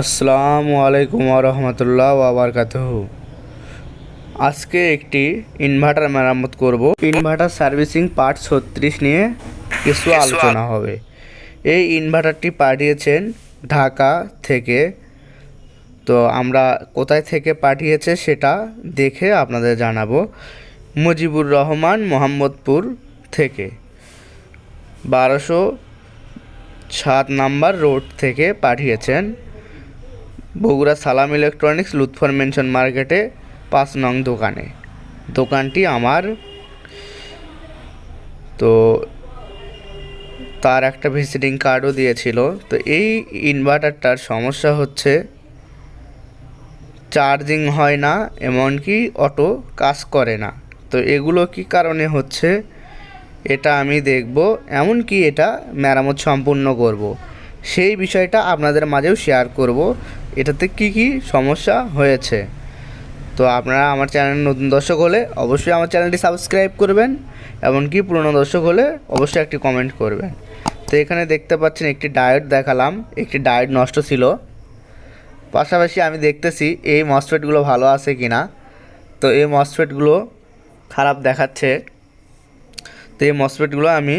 আসসালামু আলাইকুম রহমতুল্লাহ ওবরকাতহ আজকে একটি ইনভার্টার মেরামত করব। ইনভার্টার সার্ভিসিং পার্ট ছত্রিশ নিয়ে কিছু আলোচনা হবে। এই ইনভার্টারটি পাঠিয়েছেন ঢাকা থেকে। তো আমরা কোথায় থেকে পাঠিয়েছে সেটা দেখে আপনাদের জানাব। মুজিবুর রহমান মোহাম্মদপুর থেকে। বারোশো সাত নাম্বার রোড থেকে পাঠিয়েছেন। বগুড়া সালাম ইলেকট্রনিক্স লুৎফর মেনশন মার্কেটে পাঁচ নং দোকানে। দোকানটি আমার। তো তার একটা ভিজিটিং কার্ডও দিয়েছিল। তো এই ইনভার্টারটার সমস্যা হচ্ছে চার্জিং হয় না, এমনকি অটো কাজ করে না। তো এগুলো কি কারণে হচ্ছে? এটা আমি দেখব। এমনকি এটা মেরামত সম্পূর্ণ করব। সেই বিষয়টা আপনাদের মাঝেও শেয়ার করব। এটাতে কি কি সমস্যা হয়েছে? তো আপনারা আমার চ্যানেল নতুন দর্শক হলে অবশ্যই আমার চ্যানেলটি সাবস্ক্রাইব করবেন, এমনকি পুরনো দর্শক হলে অবশ্যই একটি কমেন্ট করবেন। তো এখানে দেখতে পাচ্ছেন একটি ডায়েট দেখালাম, একটি ডায়েট নষ্ট ছিল। পাশাপাশি আমি দেখতেছি এই মসফেটগুলো ভালো আছে কি না তো এই মসফেটগুলো খারাপ দেখাচ্ছে। তো এই মসফেটগুলো আমি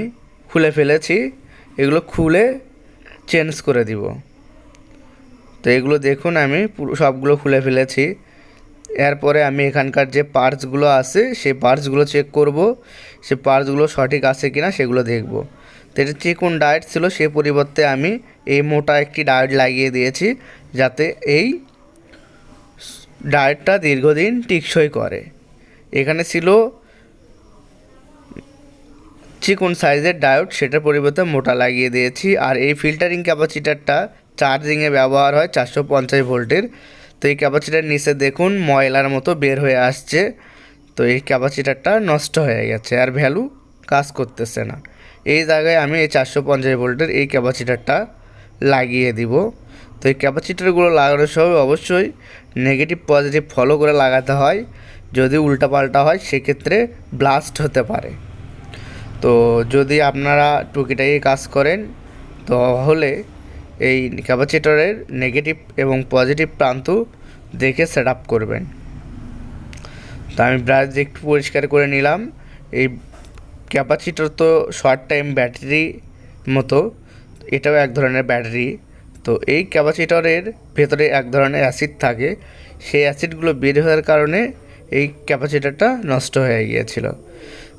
খুলে ফেলেছি, এগুলো খুলে চেঞ্জ করে দিব। তো এগুলো দেখুন, আমি পুরো সবগুলো খুলে ফেলেছি। এরপরে আমি এখানকার যে পার্টসগুলো আছে, সেই পার্টসগুলো চেক করব সে পার্টসগুলো সঠিক আছে কি না সেগুলো দেখব। তো এটা চিকন ডায়েট ছিল, সে পরিবর্তে আমি এই মোটা একটি ডায়েট লাগিয়ে দিয়েছি, যাতে এই ডায়েটটা দীর্ঘদিন টিকসই করে। এখানে ছিল চিকন সাইজের ডায়োড সেটার পরিবর্তে মোটা লাগিয়ে দিয়েছি, আর এই ফিল্টারিং ক্যাপাসিটারটা চার্জিংয়ে ব্যবহার হয় চারশো পঞ্চাশ ভোল্টের। তো এই ক্যাপাসিটার নিচে দেখুন ময়লার মতো বের হয়ে আসছে। তো এই ক্যাপাসিটারটা নষ্ট হয়ে গেছে আর ভ্যালু কাজ করতেছে না। এই জায়গায় আমি এই চারশো পঞ্চাশ ভোল্টের এই ক্যাপাসিটারটা লাগিয়ে দিব। তো এই ক্যাপাসিটারগুলো লাগানোর সময় অবশ্যই নেগেটিভ পজিটিভ ফলো করে লাগাতে হয়। যদি উল্টাপাল্টা হয়, সেক্ষেত্রে ব্লাস্ট হতে পারে। তো যদি আপনারা টুকিটাকি কাজ করেন, তাহলে এই ক্যাপাসিটরের নেগেটিভ এবং পজিটিভ প্রান্ত দেখে সেট আপ করবেন। তো আমি ব্রাশ দিয়ে একটু পরিষ্কার করে নিলাম। এই ক্যাপাসিটর তো শর্ট টাইম ব্যাটারি মতো, এটাও এক ধরনের ব্যাটারি তো এই ক্যাপাসিটরের ভেতরে এক ধরনের অ্যাসিড থাকে। সেই অ্যাসিডগুলো বের হওয়ার কারণে এই ক্যাপাসিটরটা নষ্ট হয়ে গিয়েছিল।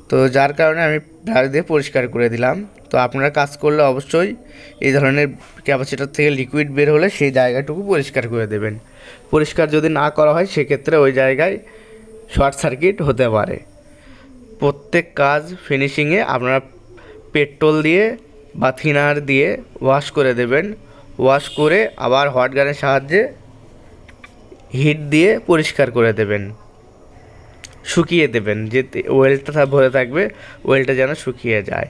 তো যার কারণে আমি ব্রাশ দিয়ে পরিষ্কার করে দিলাম। তো আপনারা কাজ করলে অবশ্যই এই ধরনের ক্যাপাসিটার থেকে লিকুইড বের হলে সেই জায়গাটুকু পরিষ্কার করে দেবেন। পরিষ্কার যদি না করা হয়, সেক্ষেত্রে ওই জায়গায় শর্ট সার্কিট হতে পারে। প্রত্যেক কাজ ফিনিশিংয়ে আপনারা পেট্রোল দিয়ে বা থিনার দিয়ে ওয়াশ করে দেবেন। ওয়াশ করে আবার হট গানের সাহায্যে হিট দিয়ে পরিষ্কার করে দেবেন। শুকিয়ে দেবেন, যে ওয়েলটা ভরে থাকবে, ওয়েলটা যেন শুকিয়ে যায়।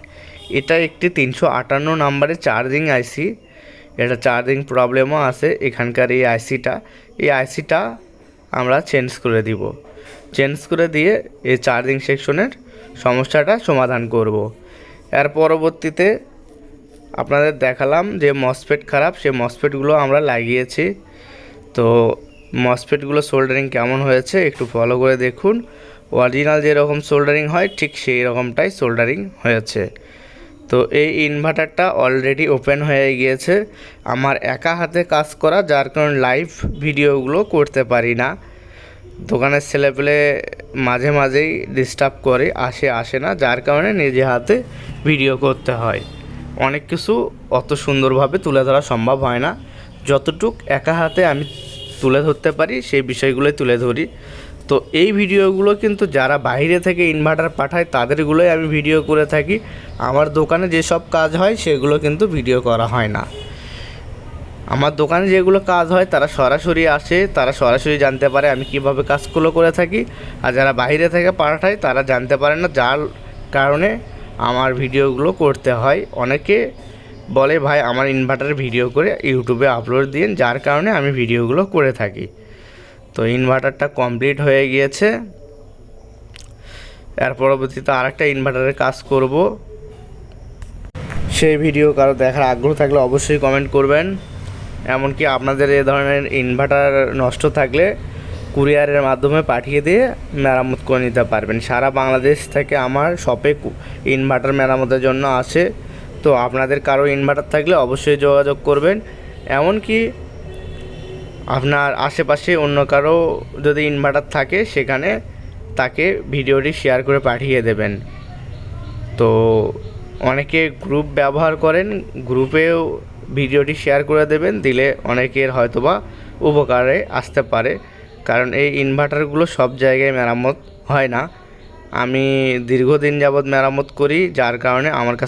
এটা একটি তিনশো আটান্ন নাম্বারের চার্জিং আইসি, এটা চার্জিং প্রবলেমও আছে এখানকার এই আইসিটা। এই আইসিটা আমরা চেঞ্জ করে দিব। চেঞ্জ করে দিয়ে এই চার্জিং সেকশনের সমস্যাটা সমাধান করব। এর পরবর্তীতে আপনাদের দেখালাম যে মসফেট খারাপ সেই মসফেটগুলো আমরা লাগিয়েছি। তো মসফেটগুলো সোল্ডারিং কেমন হয়েছে একটু ফলো করে দেখুন। অরিজিনাল যেরকম সোল্ডারিং হয়, ঠিক সেই রকমটাই সোল্ডারিং হয়েছে। তো এই ইনভার্টারটা অলরেডি ওপেন হয়ে গিয়েছে। আমার একা হাতে কাজ করা, যার কারণে লাইভ ভিডিওগুলো করতে পারি না। দোকানের ছেলেপেলে মাঝে মাঝেই ডিস্টার্ব করে, আসে আসে না, যার কারণে নিজে হাতে ভিডিও করতে হয়। অনেক কিছু অত সুন্দরভাবে তুলে ধরা সম্ভব হয় না। যতটুক একা হাতে আমি তুলে ধরতে পারি, সেই বিষয়গুলোই তুলে ধরি। তো এই ভিডিওগুলো কিন্তু যারা বাইরে থেকে ইনভার্টার পাঠায়, তাদেরগুলোই আমি ভিডিও করে থাকি। আমার দোকানে যেসব কাজ হয়, সেগুলো কিন্তু ভিডিও করা হয় না। আমার দোকানে যেগুলো কাজ হয়, তারা সরাসরি আসে, তারা সরাসরি জানতে পারে আমি কীভাবে কাজগুলো করে থাকি। আর যারা বাইরে থেকে পাঠায়, তারা জানতে পারে না, যার কারণে আমার ভিডিওগুলো করতে হয়। অনেকে বলে, ভাই, আমার ইনভার্টার ভিডিও করে ইউটিউবে আপলোড দিন যার কারণে আমি ভিডিওগুলো করে থাকি। তো ইনভার্টারটা কমপ্লিট হয়ে গিয়েছে। এর পরবর্তীতে আরেকটা ইনভার্টারের কাজ করব। সেই ভিডিও কারও দেখার আগ্রহ থাকলে অবশ্যই কমেন্ট করবেন। এমনকি আপনাদের এ ধরনের ইনভার্টার নষ্ট থাকলে কুরিয়ারের মাধ্যমে পাঠিয়ে দিয়ে মেরামত করে নিতে পারবেন। সারা বাংলাদেশ থেকে আমার শপে ইনভার্টার মেরামতের জন্য আসে। তো আপনাদের কারও ইনভার্টার থাকলে অবশ্যই যোগাযোগ করবেন। এমনকি আপনার আশেপাশে অন্য কারও যদি ইনভার্টার থাকে, সেখানে তাকে ভিডিওটি শেয়ার করে পাঠিয়ে দেবেন। তো অনেকে গ্রুপ ব্যবহার করেন গ্রুপেও ভিডিওটি শেয়ার করে দেবেন, দিলে অনেকের হয়তোবা উপকারে আসতে পারে। কারণ এই ইনভার্টারগুলো সব জায়গায় মেরামত হয় না। আমি দীর্ঘদিন যাবৎ মেরামত করি, যার কারণে আমার কাছে